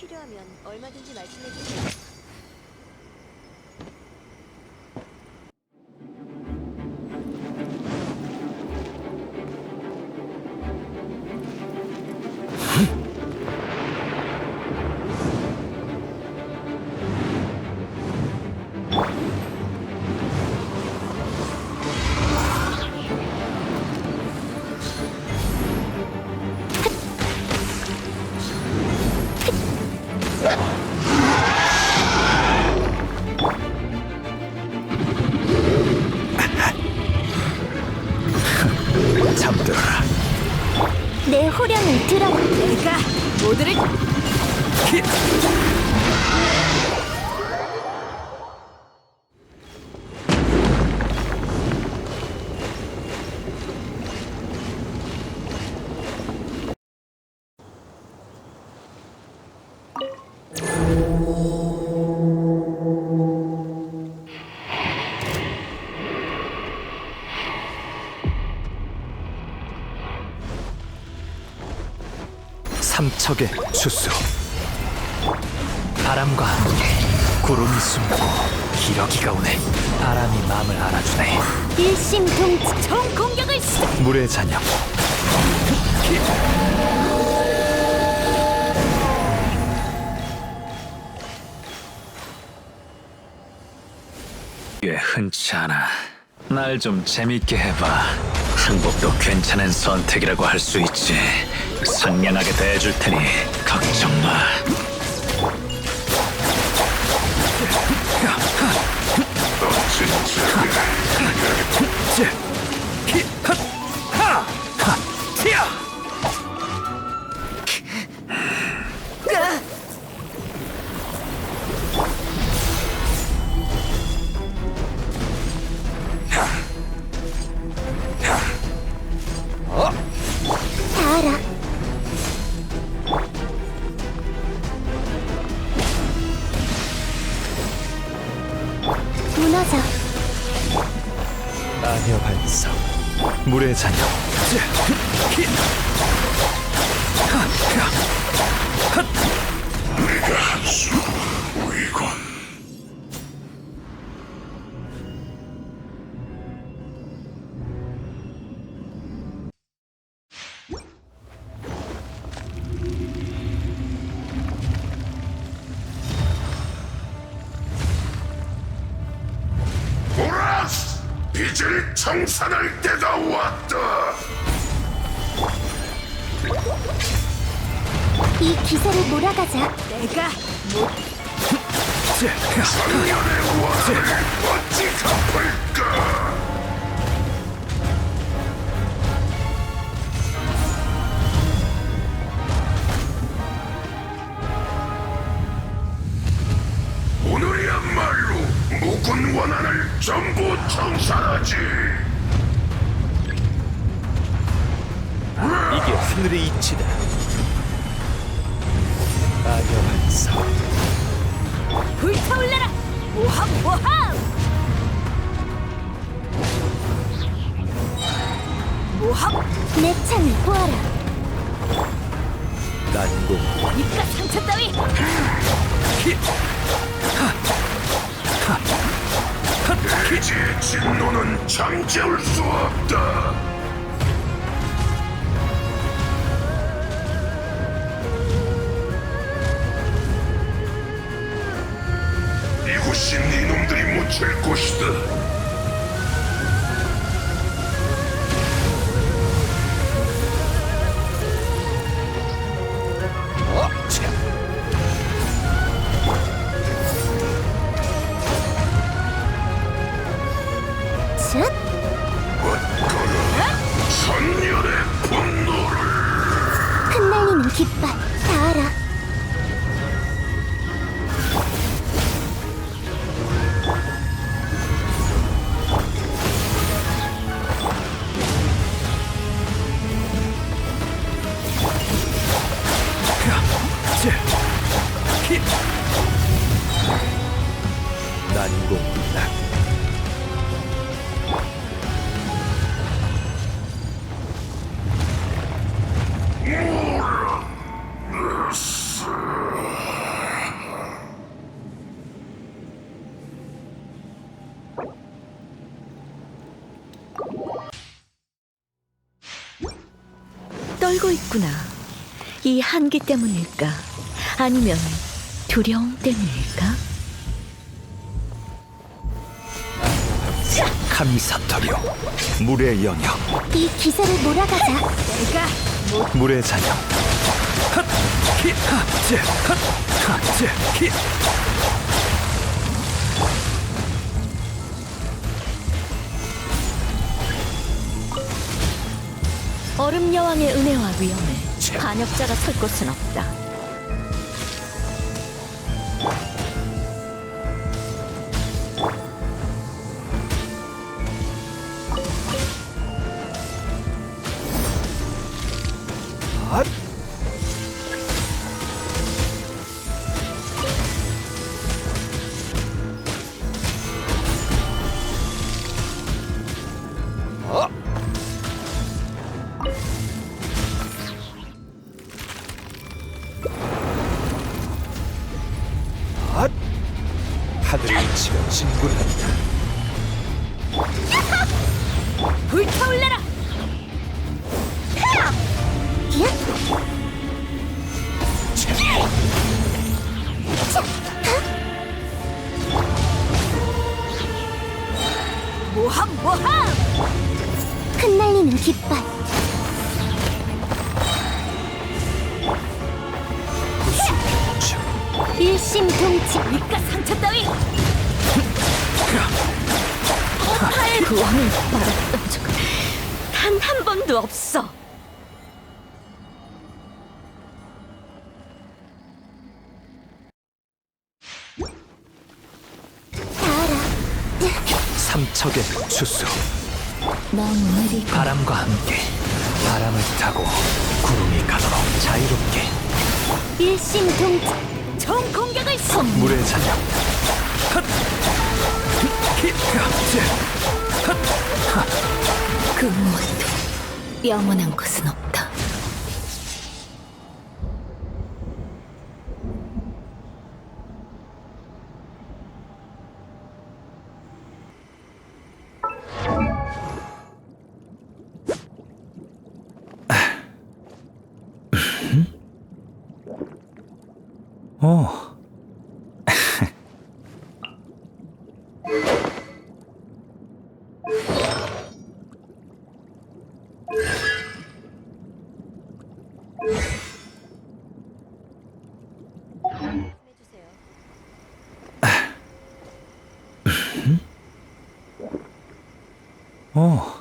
필요하면 얼마든지 말씀해 주세요. 잠 내 호령을 들어 내가 모두를 삼척의 주수. 바람과 함께 구름이 숨고 기러기가 오네. 바람이 마음을 알아주네. 일심동체 총 공격을 시작 물의 잔영. 꽤 흔치 않아. 날 좀 재밌게 해봐. 항복도 괜찮은 선택이라고 할 수 있지. 상냥하게 대해줄 테니 걱정 마. 다 물의 잔영. 빚을 청산할 때가 왔다! 이 기세를 몰아가자 내가 작년의 와를 어찌 갚을까? 묵은 원한을 전부 청산하지! 이게 하늘의 이치다. 마녀 반성. 불타올라라 모함 모함 모함 내 창을 보아라 난공. 입가 상처 따위 대지 잠재울 수 없다! 이곳이 네 놈들이 묻힐 곳이다. 떨고 있구나. 이 한기 때문일까? 아니면 두려움 때문일까? 카미사토리오 물의 영역 이 기세를 몰아가자. 물의 잔영 핫! 히! 하! 제! 핫! 하! 제! 히! 얼음 여왕의 은혜와 위험에 반역자가 설 곳은 없다. 핫! 치며 진군한다 불타올라라! 모함 모함! 흩날리는 깃발. 일심동체. 입가 상처 따위! 그 왕을 말았던 적은 단 한 번도 없어. 삼척의 느리 바람과 함께 바람을 타고 구름이 가도록 자유롭게 일심동체. 총 공격을 선 물의 잔영 핫! 그 무엇도 영원한 것은 없다. 어. 어.